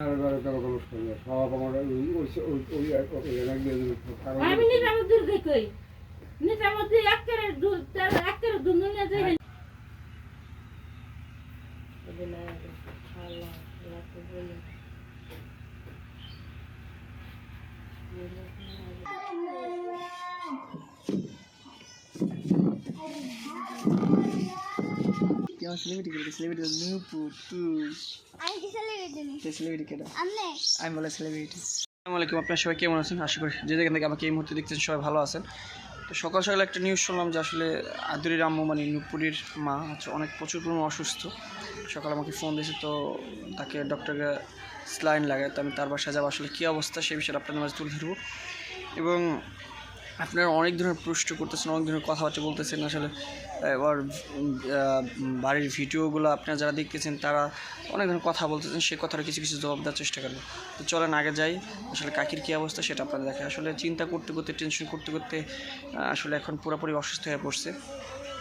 সব আমার ওই ওই আমি নিজামুদ্দিন কই? নিজামুদ্দিন একের একের দুধ নিয়ে যাই। কেমন সেলিব্রিটি করে সেলিব্রিটি নূপুর তুই সেলিব্রিটি আমি বলে সেলিব্রিটি আসসালামু আপনার সবাই কেমন আছেন? আশা করি যে যেখান থেকে আমাকে এই মুহূর্তে দেখছেন সবাই ভালো আছেন। তো সকাল সকাল একটা নিউজ শুনলাম যে আসলে আদুরির আম্মু মানে নুপুরির মা হচ্ছে অনেক প্রচুর পরিমাণ অসুস্থ। সকালে আমাকে ফোন দিয়েছে তো তাকে ডক্টরকে স্লাইন লাগায় তো আমি তার বাসায় যাব। আসলে কী অবস্থা সেই বিষয়ে আপনাদের মাঝে তুলে ধরবো। এবং আপনারা অনেক ধরনের প্রশ্ন করতেছেন অনেক ধরনের কথাবার্তা বলতেছেন। আসলে আহ, বাড়ির ভিডিওগুলো আপনারা যারা দেখতেছেন তারা অনেক ধরনের কথা বলতেছেন সেই কথার কিছু কিছু জবাব দেওয়ার চেষ্টা করব তো চলেন আগে যাই আসলে কাকির কী অবস্থা সেটা আপনারা দেখে আসলে চিন্তা করতে করতে টেনশন করতে করতে আসলে এখন পুরোপুরি অসুস্থ হয়ে পড়ছে।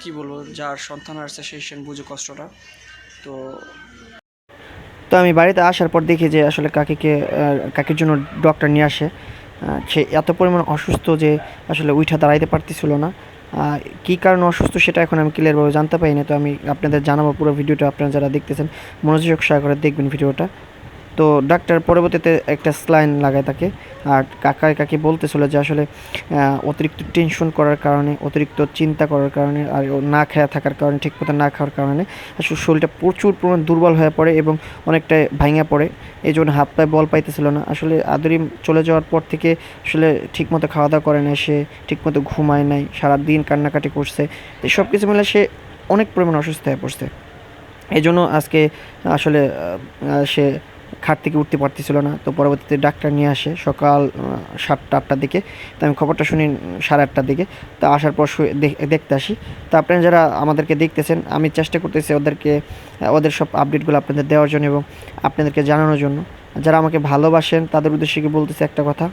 কি বলব যার সন্তান আসছে সেই সেন বুঝে কষ্টটা। তো তো আমি বাড়িতে আসার পর দেখি যে আসলে কাকিকে কাকির জন্য ডক্টর নিয়ে আসে। সে এত পরিমাণ অসুস্থ যে আসলে উইঠা দাঁড়াইতে পারতেছিল না। কী কারণে অসুস্থ সেটা এখন আমি ক্লিয়ারভাবে জানতে পারি না তো আমি আপনাদের জানাব পুরো ভিডিওটা আপনারা যারা দেখতেছেন। মনোযোগ সহকারে দেখবেন ভিডিওটা। তো ডাক্তার পরবর্তীতে একটা স্লাইন লাগায় তাকে। আর কাকায় কাকি বলতেছিল যে আসলে অতিরিক্ত টেনশন করার কারণে, অতিরিক্ত চিন্তা করার কারণে আর না খেয়া থাকার কারণে, ঠিক মতো না খাওয়ার কারণে আসলে শরীরটা প্রচুর পরিমাণ দুর্বল হয়ে পড়ে এবং অনেকটা ভাঙা পড়ে। এই জন্য হাত পায়ে বল পাইতেছিল না। আসলে আদরি চলে যাওয়ার পর থেকে আসলে ঠিকমতো খাওয়া দাওয়া করে না সে ঠিকমতো ঘুমায় নাই, সারাদিন কান্নাকাটি করছে। সব কিছু মিলে সে অনেক পরিমাণ অসুস্থ হয়ে পড়ছে। এই জন্য আজকে আসলে সে খাট থেকে উঠতে পারতেছিল না। তো পরবর্তীতে ডাক্তার নিয়ে আসে সকাল সাতটা, আটটার দিকে। তো আমি খবরটা শুনি সাড়ে আটটার দিকে। তো আসার পর দেখতে আসি। তো আপনারা যারা আমাদেরকে দেখতেছেন, আমি চেষ্টা করতেছি ওদেরকে, ওদের সব আপডেটগুলো আপনাদের দেওয়ার জন্য এবং আপনাদেরকে জানানোর জন্য। যারা আমাকে ভালোবাসেন, তাদের উদ্দেশ্যে কি বলতেছি একটা কথা?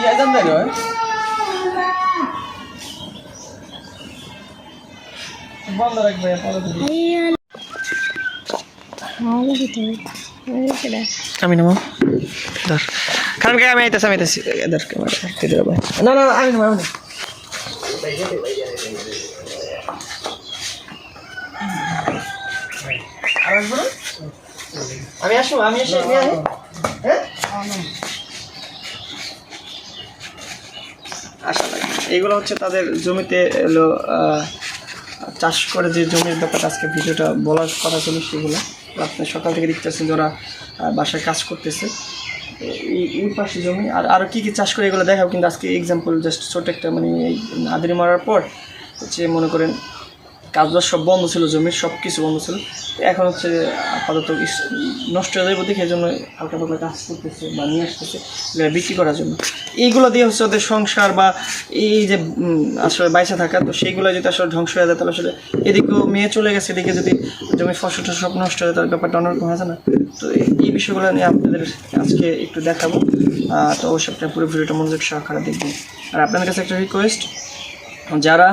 কি আজান দেয় বন্ধ রাখবে আমি নামো ধর। কারণ কি আমি আইতেছি আমি আইতেছি। ধর ক্যামেরা না না আমি নামো আমি আমি আসব আমি এসে নিয়ে হ্যাঁ? এইগুলো হচ্ছে তাদের জমিতে এলো চাষ করে যে জমির ব্যাপারটা আজকে ভিডিওটা বলার কথা ছিল সেগুলো। আপনার সকাল থেকে দেখতেছেন যে ওরা বাসায় কাজ করতেছে। এই পাশে জমি। আর আরও কী কী চাষ করে এগুলো দেখাও কিন্তু আজকে এক্সাম্পল জাস্ট ছোট একটা মানে আদরি মারার পর হচ্ছে মনে করেন কাজবাজ সব বন্ধ ছিল জমির সব কিছু বন্ধ ছিল। এখন হচ্ছে আপাতত নষ্ট হয়ে যাবে দেখে জন্য হালকা পাতলা কাজ করতেছে বা নিয়ে আসতেছে বিক্রি করার জন্য। এইগুলো দিয়ে হচ্ছে ওদের সংসার বা এই যে আসলে বাইসে থাকা, তো সেইগুলো যদি আসলে ধ্বংস হয়ে যায়, তাহলে আসলে এদিকেও মেয়ে চলে গেছে, এদিকে যদি জমির ফসল সব নষ্ট হয়ে তাহলে ব্যাপারটা অন্যরকম হয়েছে না। তো এই বিষয়গুলো নিয়ে আপনাদের আজকে একটু দেখাবো। তো অবশ্যই আপনার পুরো ভিডিওটা মনোযোগ সহকারে দেখবেন। আর আপনাদের কাছে একটা রিকোয়েস্ট যারা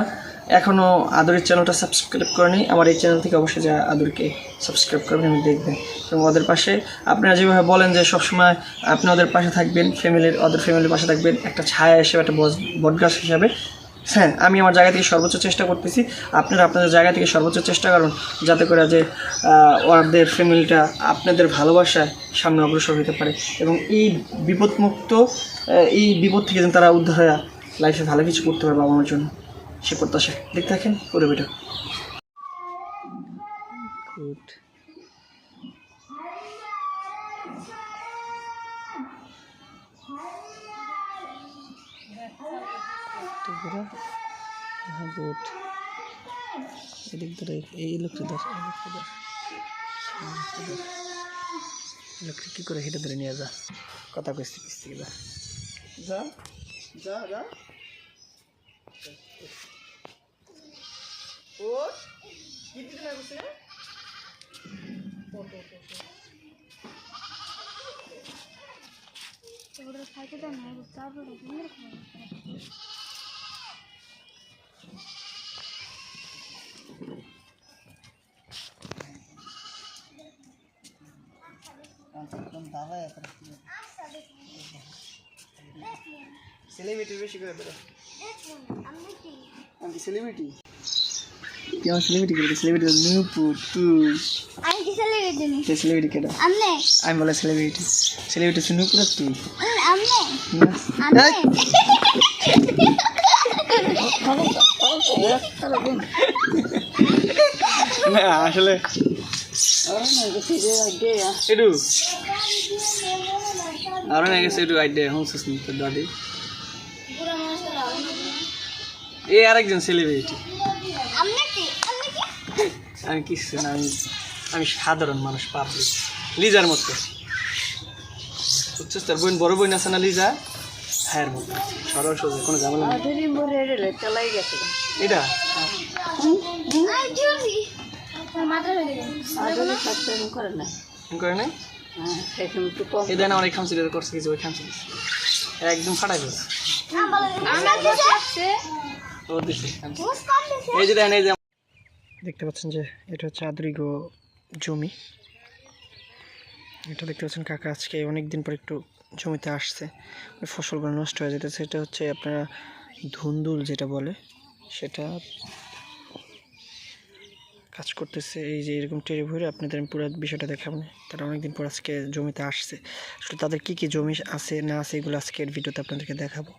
এখনও আদরের চ্যানেলটা সাবস্ক্রাইব করেনি, আমার এই চ্যানেল থেকে অবশ্যই যা আদরকে সাবস্ক্রাইব করবেন এবং দেখবেন। এবং ওদের পাশে আপনারা যেভাবে বলেন যে সবসময় আপনি ওদের পাশে থাকবেন, ফ্যামিলির, ওদের ফ্যামিলির পাশে থাকবেন, একটা ছায়া হিসেবে, একটা বটগাছ হিসাবে। হ্যাঁ আমি আমার জায়গা থেকে সর্বোচ্চ চেষ্টা করতেছি, আপনারা আপনাদের জায়গা থেকে সর্বোচ্চ চেষ্টা করুন, যাতে করে যে ওদের ফ্যামিলিটা আপনাদের ভালোবাসায় সামনে অগ্রসর হতে পারে। এবং এই বিপদমুক্ত এই বিপদ থেকে যেন তারা উদ্ধার হয়ে লাইফে ভালো কিছু করতে পারবে আমার জন্য। সে প্রত্যাশা। দেখতে থাকেন পুরো ভিডিও গুড গুড এদিক ধরে এই লোকটা ধর এই লোকটা কী করে হেঁটে ধরে নিয়ে যা? কথা কইছি কিস্তি যা যা যা যা। ওর গিফট দিতে না বসে? ওটা খাইতে দাও না তারপরে খাও সেলিব্রিটি বেশি করে বেরো। আমি কি সেলিব্রিটি কি আমার সেলিব্রিটি করে সেলিব্রিটি নুপুর তুই আমি কি সেলিব্রিটি নি কে সেলিব্রিটি কেটা? আমনে। আমি বলে সেলিব্রিটি সেলিব্রিটি হচ্ছে নুপুর আর তুই আমনে আমনে। না আসলে এডু আর না গেছে এডু। হোমসস নি তোর দাদি এই আরেকজন সেলিব্রিটি আমনে কি আমনে কি আমি কিছু না আমি আমি সাধারণ মানুষ পাবলিক। লিজার মতো। বুঝছিস তোর বোন বড় বোন আছে না লিজা? হ্যাঁ মতো। সরল সোজা কোনো ঝামেলা নেই। এটা? আই জুলি তোর মাথা হয়ে গেল করে নাই? এই অনেক খামচি করছে কিছু ওই খামচি একদম ফাটাই এই যে দেখেন এই যে দেখতে পাচ্ছেন যে এটা হচ্ছে আদরিগো জমি। এটা দেখতে পাচ্ছেন কাকা আজকে অনেক দিন পর একটু জমিতে আসছে। ফসলগুলো নষ্ট হয়ে যেতেছে। এটা হচ্ছে আপনারা ধুন্দুল যেটা বলে সেটা কাজ করতেছে, এই যে এরকম টেরে ভরে আপনাদের আমি পুরো বিষয়টা দেখাবো তারা অনেকদিন পর আজকে জমিতে আসছে। আসলে তাদের কী কী জমি আছে, না আছে, এগুলো আজকের ভিডিওতে আপনাদেরকে দেখাবো।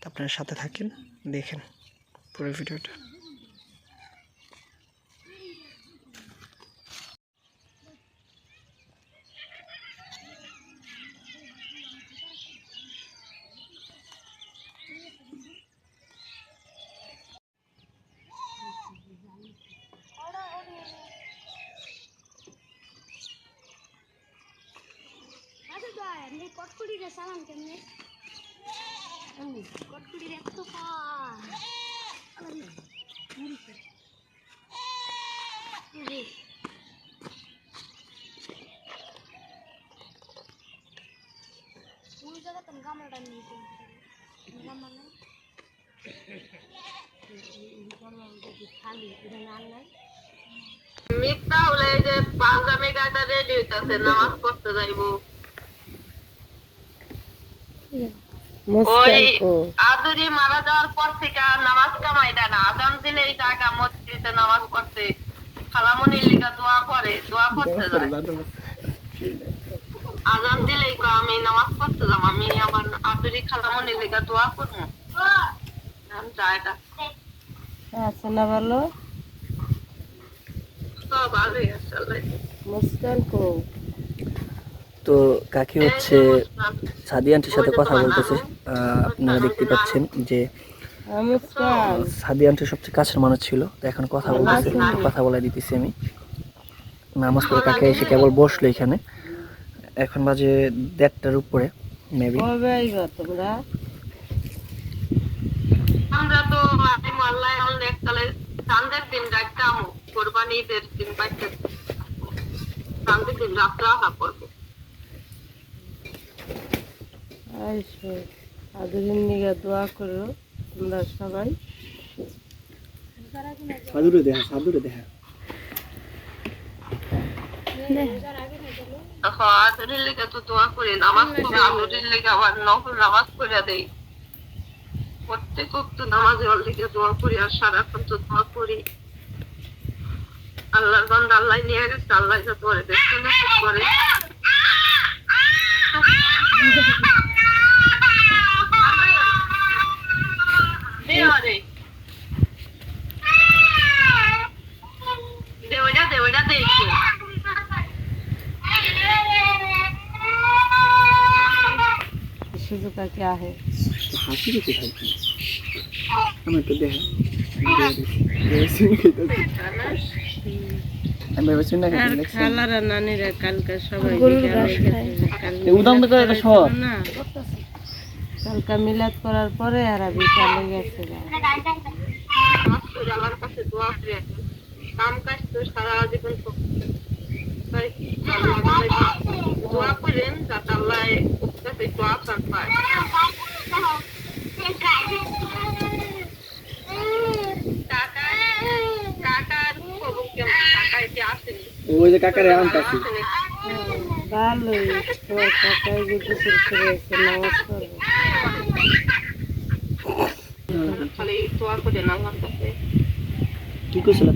তো আপনারা সাথে থাকেন, দেখেন পুরো ভিডিওটা আচ্ছা দয় আমি কটকুড়ি রে সালাম কেমনে কটকুড়ি রে তো। খান ওই জায়গা তো গামলাটা নিয়ে গামলা নাই। খালি এটা নাই মিথ্যা হলে যে পাঞ্জাবি গাটা রেডি হইতাছে নামাজ পড়তে যাইবো। ওই আদুরি মারা যাওয়ার পর থেকে নামাজ কামাই দেয় না। আজান দিলে এই জায়গা মসজিদে নামাজ পড়তে খালামনির লিগা দোয়া করে দোয়া করতে যায়। আজান দিলেই আমি নামাজ পড়তে যাব আমি আমার আদুরি খালামনির লিগা দোয়া করব। আমি আচ্ছা না ভালো? তো ভালোই আছে মুস্কান কো। তো কাকি হচ্ছে সাদি আন্টির সাথে কথা বলতেছে। আপনারা দেখতে পাচ্ছেন যে সাদি আন্টির সবচেয়ে কাছের মানুষ ছিল, তো এখন কথা বলতেছে কথা বলে দিতেছি আমি। নামাজ পড়ে কাকে এসে কেবল বসল এখানে। এখন বাজে দেড়টার উপরে মেবি আমরা তো চান্দের দিন কোরবানি ঈদের দিন চান্দের দিন যাত্রা হা করব। আইসো আদরিন নিগা দোয়া করো তোমরা সবাই। সাধুরে দেখা আদরের লেগে তো দোয়া করি নামাজ পড়ে আদরের লেগে আবার নফল নামাজ পড়ে দেই। প্রত্যেক উক্ত নামাজে ওর লেগে দোয়া করি আর সারাক্ষণ তো দোয়া করি। আল্লাহর বান্দা আল্লাহ নিয়ে গেছে আল্লাহ যাতে ওরে দেখতে না করে দে ওরে দে ওইটা দে ওইটা দে একটু। সুযোগ কাকে আহে? হাসি রেখে থাকি আমার তো দেখা আমি ভেবেছি না খালারা নানিরা কালকে সবাই গরুর বিকালে ঘাস গেছে। কালকে উদাম তো করে সব না। কালকে মিলাদ করার পরে আর গেছে। পড়ে আল্লাহর কাছে দোয়া করে কাম কাজ তো সারা জীবন করছে। তাই আল্লাহর কাছে দোয়া করেন যাতে আল্লাহ ওর কাছে একটু আসান পায় কাকা কাকার খবর কেমন কাকা এটি আসেনি ওই যে কাকারে আনতাছি আসেনি ভালোই তোমার কাকাই যে গোসল করে এসে নামাজ পড়বে খালি দোয়া করেন আল্লাহর কাছে কি করছিল